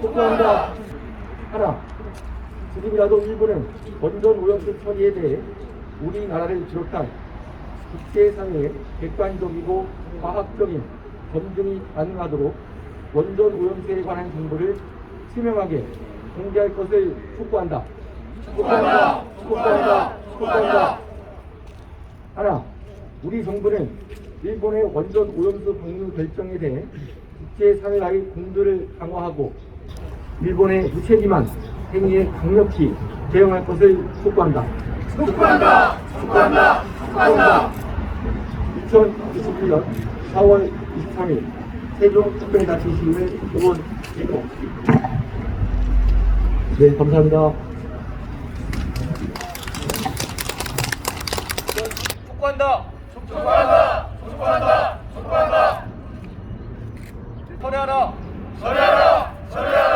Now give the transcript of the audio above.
촉구한다. 하나, 지금이라도 일본은 원전 오염수 처리에 대해 우리나라를 비롯한 국제사회의 객관적이고 과학적인 검증이 가능하도록 원전 오염수에 관한 정보를 투명하게 공개할 것을 촉구한다. 촉구한다. 촉구한다. 촉구한다. 하나, 우리 정부는 일본의 원전 오염수 방류 결정에 대해 국제사회와의 공조를 강화하고 일본의 무책임한 행위에 강력히 대응할 것을 촉구한다. 촉구한다. 촉구한다. 촉구한다. 2021년 4월 23일 세종 특별자치 시의 의원 일곱. 네, 감사합니다. 촉구한다. 촉구한다. 촉구한다. 촉구한다. 철회하라. 철회하라. 철회하라.